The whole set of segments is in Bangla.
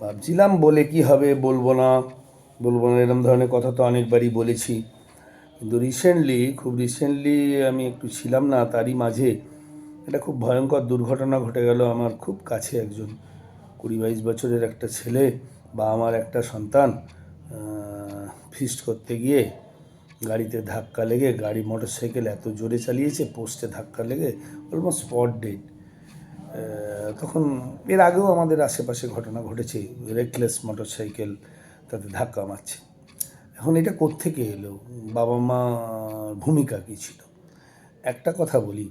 ভাবছিলাম বলে কি হবে, বলব না। বলব না এরকম ধরনের কথা তো অনেকবারই বলেছি। কিন্তু রিসেন্টলি খুব রিসেন্টলি আমি একটু ছিলাম না, তারই মাঝে একটা খুব ভয়ঙ্কর দুর্ঘটনা ঘটে গেল আমার খুব কাছে একজন কুড়ি বাইশ বছরের একটা ছেলে বা আমার একটা সন্তান ফিস্ট করতে গিয়ে গাড়িতে ধাক্কা লেগে, গাড়ি মোটর সাইকেল এত জোরে চালিয়েছে পোস্টে ধাক্কা লেগে অলমোস্ট স্পট ডেড তখন এর আগেও আমাদের আশেপাশে ঘটনা ঘটেছে রেকলেস মোটর সাইকেল তাতে ধাক্কা মারছে। এখন এটা কোত্থেকে এলো? বাবা মা ভূমিকা কী ছিল? একটা কথা বলি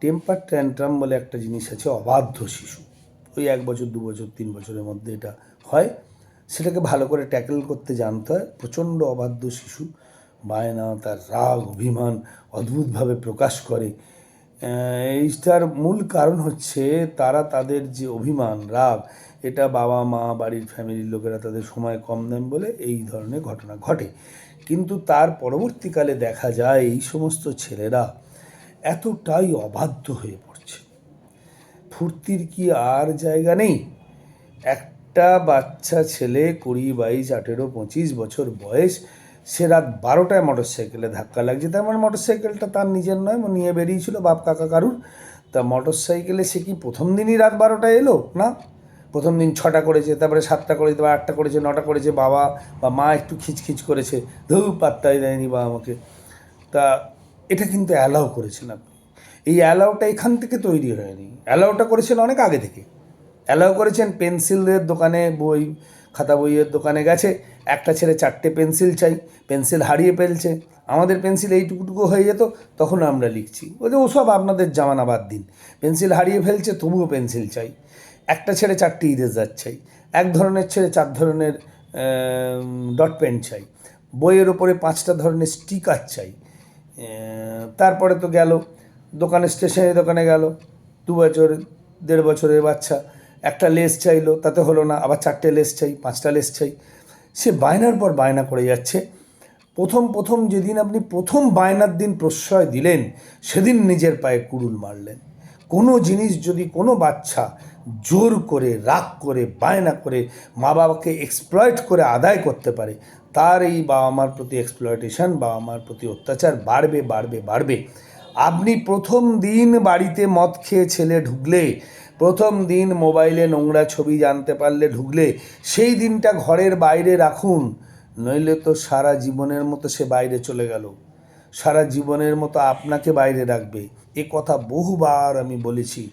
টেম্পার ট্যান্ট্রাম বলে একটা জিনিস আছে, অবাধ্য শিশু। ওই এক বছর, দু বছর, তিন বছরের মধ্যে এটা হয়। সেটাকে ভালো করে ট্যাকেল করতে জানতে হয়, প্রচণ্ড অবাধ্য শিশু। বায়না, তার রাগ, অভিমান অদ্ভুতভাবে প্রকাশ করে। এইটার মূল কারণ হচ্ছে তারা তাদের যে অভিমান, রাগ, এটা বাবা, মা, বাড়ির ফ্যামিলির লোকেরা তাদের সময় কম দেন বলে এই ধরনের ঘটনা ঘটে। কিন্তু তার পরবর্তীকালে দেখা যায় এই সমস্ত ছেলেরা এতটাই অবাধ্য হয়ে পড়ছে। ফুর্তির কি আর জায়গা নেই? একটা বাচ্চা ছেলে কুড়ি, বাইশ, আঠেরো, পঁচিশ বছর বয়স সে রাত বারোটায় মোটর সাইকেলে ধাক্কা লাগছে। তার মানে মোটর সাইকেলটা তার নিজের নয় নিয়ে বেরিয়েছিল বাপ কাকা কারুর। তা মোটর সাইকেলে সে কি প্রথম দিনই রাত বারোটায় এলো? না? প্রথম দিন ছটা করেছে, তারপরে সাতটা করেছে, তারপর আটটা করেছে, নটা করেছে, বাবা বা মা একটু খিচখিচ করেছে ধু পাত্তাই দেয়নি বা আমাকে। তা এটা কিন্তু অ্যালাউ করেছেন আপনি। এই অ্যালাউটা এখান থেকে তৈরি হয়নি। অ্যালাউটা করেছেন অনেক আগে থেকে। অ্যালাউ করেছেন পেন্সিলের দোকানে, বই খাতা বইয়ের দোকানে গেছে, একটা ছেলে চারটে পেন্সিল চাই, পেন্সিল হারিয়ে ফেলছে, আমাদের পেন্সিল এইটুকুটুকু হয়ে যেত, তখন আমরা লিখছি। ওদের ওসব আপনাদের জামানা বাদ দিন, পেন্সিল হারিয়ে ফেলছে, তবুও পেন্সিল চাই। একটা ছেড়ে চারটি ইরেজার চাই, এক ধরনের ছেড়ে চার ধরনের ডট পেন চাই, বইয়ের ওপরে পাঁচটা ধরনের স্টিকার চাই তারপরে তো গেল দোকানে স্টেশনারি দোকানে গেল, দু বছর, দেড় বছরের বাচ্চা একটা লেস চাইলো, তাতে হলো না, আবার চারটে লেস চাই, পাঁচটা লেস চাই। সে বায়নার পর বায়না করে যাচ্ছে। প্রথম প্রথম যেদিন আপনি প্রথম বায়নার দিন প্রশ্রয় দিলেন, সেদিন নিজের পায়ে কুড়ুল মারলেন। কোনো জিনিস যদি কোনো বাচ্চা জোর করে, রাগ করে, বায়না করে মা বাবাকে এক্সপ্লয়েট করে আদায় করতে পারে, তার এই বাবা মার প্রতি এক্সপ্লয়টেশন বাবা মার প্রতি অত্যাচার বাড়বে বাড়বে বাড়বে। আপনি প্রথম দিন বাড়িতে মদ খেয়ে ছেলে ঢুকলে প্রথম দিন মোবাইলে নোংরা ছবি জানতে পারলে ঢুকলে সেই দিনটা ঘরের বাইরে রাখুন। নইলে তো সারা জীবনের মতো সে বাইরে চলে গেল। সারা জীবনের মতো আপনাকে বাইরে রাখবে। এ কথা বহুবার আমি বলেছি।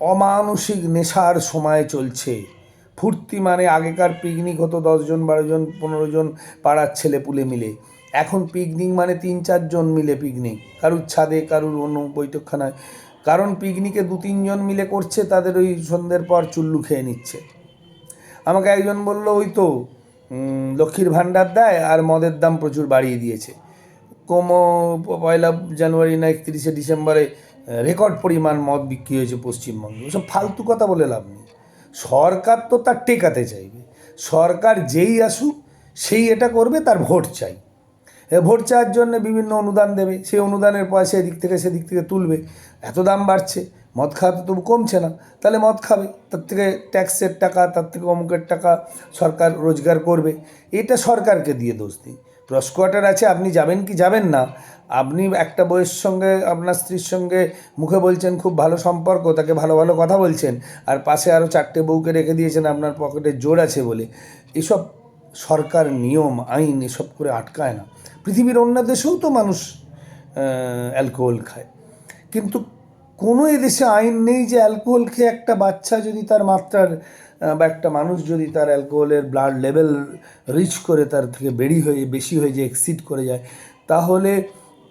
অমানসিক নেশার সময় চলছে। ফুর্তি মানে আগেকার পিকনিক হতো দশজন বারোজন পনেরো জন পাড়ার ছেলে পুলে মিলে। এখন পিকনিক মানে তিন চারজন মিলে পিকনিক কারুর ছাদে, কারুর অন্য বৈঠকখানায়। কারণ পিকনিকে দু তিনজন মিলে করছে, তাদের ওই সন্ধ্যের পর চুল্লু খেয়ে নিচ্ছে। আমাকে একজন বলল, ওই তো লক্ষ্মীর ভাণ্ডার দেয় আর মদের দাম প্রচুর বাড়িয়ে দিয়েছে। কোমো, পয়লা জানুয়ারি না একত্রিশে ডিসেম্বরে রেকর্ড পরিমাণ মদ বিক্রি হয়েছে পশ্চিমবঙ্গে। ওসব ফালতু কথা বলে লাভ নেই। সরকার তো তার টেকাতে চাইবে। সরকার যেই আসুক, সেই এটা করবে, তার ভোট চাই। ভোট চাওয়ার জন্য বিভিন্ন অনুদান দেবে, সেই অনুদানের পয়সা এদিক থেকে সেদিক থেকে তুলবে। এত দাম বাড়ছে, মদ খাওয়া তো তবু কমছে না। তাহলে মদ খাবে, তার থেকে ট্যাক্সের টাকা, তার থেকে অমুকের টাকা সরকার রোজগার করবে। এটা সরকারকে দিয়ে দোষ দিই প্রস্কোয়ার্টার আছে, আপনি যাবেন কি যাবেন না। আপনি একটা বইয়ের সঙ্গে, আপনার স্ত্রীর সঙ্গে মুখে বলছেন, খুব ভালো সম্পর্ক, তাকে ভালো ভালো কথা বলছেন, আর পাশে আরও চারটে বউকে রেখে দিয়েছেন, আপনার পকেটে জোর আছে বলে। এসব সরকার, নিয়ম, আইন এসব করে আটকায় না। পৃথিবীর অন্য দেশেও তো মানুষ অ্যালকোহল খায়। কিন্তু কোনো এদেশে আইন নেই যে অ্যালকোহল খেয়ে একটা বাচ্চা যদি তার মাত্রার বা একটা মানুষ যদি তার অ্যালকোহলের ব্লাড লেভেল রিচ করে, তার থেকে বেড়ি হয়ে, বেশি হয়ে যায় এক্সিড করে যায়, তাহলে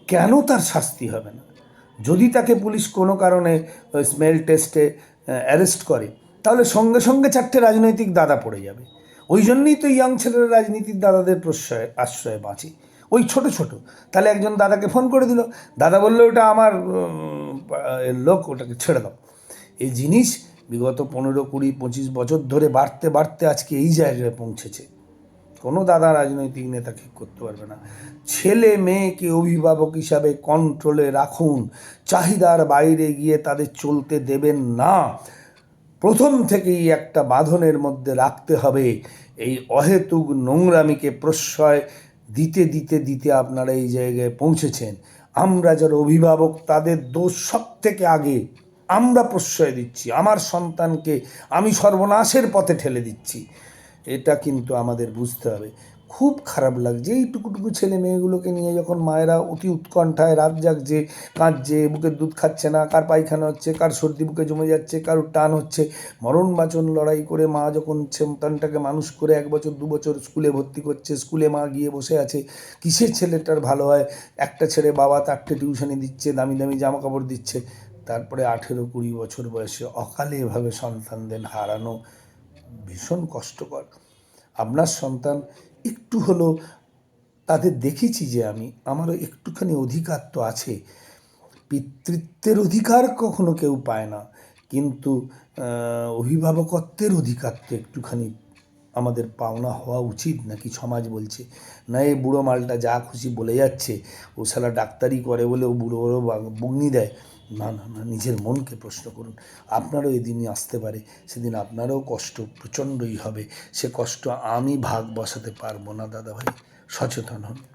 কেন তার শাস্তি হবে না? যদি তাকে পুলিশ কোনো কারণে স্মেল টেস্টে অ্যারেস্ট করে, তাহলে সঙ্গে সঙ্গে চারটে রাজনৈতিক দাদা পড়ে যাবে। ওই জন্যই তো ইয়াং ছেলেরা রাজনীতির দাদাদের প্রশ্রয়, আশ্রয়ে বাঁচে। ওই ছোট ছোট। তাহলে একজন দাদাকে ফোন করে দিল। দাদা বলল, ওটা আমার লোক, ওটাকে ছেড়ে দাও। এই জিনিস বিগত পনেরো, কুড়ি, পঁচিশ বছর ধরে বাড়তে বাড়তে আজকে এই জায়গায় পৌঁছেছে। কোনো দাদা রাজনৈতিক নেতা ঠিক করতে পারবে না। ছেলে মেয়েকে অভিভাবক হিসাবে কন্ট্রোলে রাখুন। চাহিদার বাইরে গিয়ে তাদের চলতে দেবেন না। প্রথম থেকেই একটা বাঁধনের মধ্যে রাখতে হবে। এই অহেতুক নোংরামিকে প্রশ্রয় দিতে দিতে দিতে আপনারা এই জায়গায় পৌঁছেছেন। আমরা যারা অভিভাবক, তাদের দোষ সব থেকে আগে আমরা প্রশ্রয় দিচ্ছি। আমার সন্তানকে আমি সর্বনাশের পথে ঠেলে দিচ্ছি। এটা কিন্তু আমাদের বুঝতে হবে। খুব খারাপ লাগছে। এই টুকুটুকু ছেলে মেয়েগুলোকে নিয়ে যখন মায়েরা অতি উৎকণ্ঠায় রাত জাগছে, কাঁদছে, বুকের দুধ খাচ্ছে না, কার পায়খানা হচ্ছে, কার সর্দি বুকে জমে যাচ্ছে, কারোর টান হচ্ছে, মরণ বাঁচন লড়াই করে মা যখন সন্তানটাকে মানুষ করে এক বছর, দু বছর স্কুলে ভর্তি করছে, স্কুলে মা গিয়ে বসে আছে, কিসের ছেলেটার ভালো হয়? একটা ছেলে বাবা তারটে টিউশনি দিচ্ছে, দামি দামি জামা কাপড় দিচ্ছে, তারপরে আঠেরো কুড়ি বছর বয়সে অকালে এভাবে সন্তানদের হারানো ভীষণ কষ্টকর। আপনার সন্তান একটু হলো তাদের দেখেছি যে আমি, আমারও একটুখানি অধিকার তো আছে। পিতৃত্বের অধিকার কখনো কেউ পায় না, কিন্তু অভিভাবকত্বের অধিকার তো একটুখানি আমাদের পাওনা হওয়া উচিত নাকি সমাজ বলছে, না, এই বুড়ো মালটা যা খুশি বলে যাচ্ছে, ও শালা ডাক্তারি করে বলে ও বুড়ো বড়ো বুগনি দেয়। না না না, নিজের মনকে প্রশ্ন করুন। আপনারও এদিনই আসতে পারে, সেদিন আপনারও কষ্ট প্রচণ্ডই হবে। সে কষ্ট আমি ভাগ বসাতে পারব না, দাদাভাই। সচেতন হন।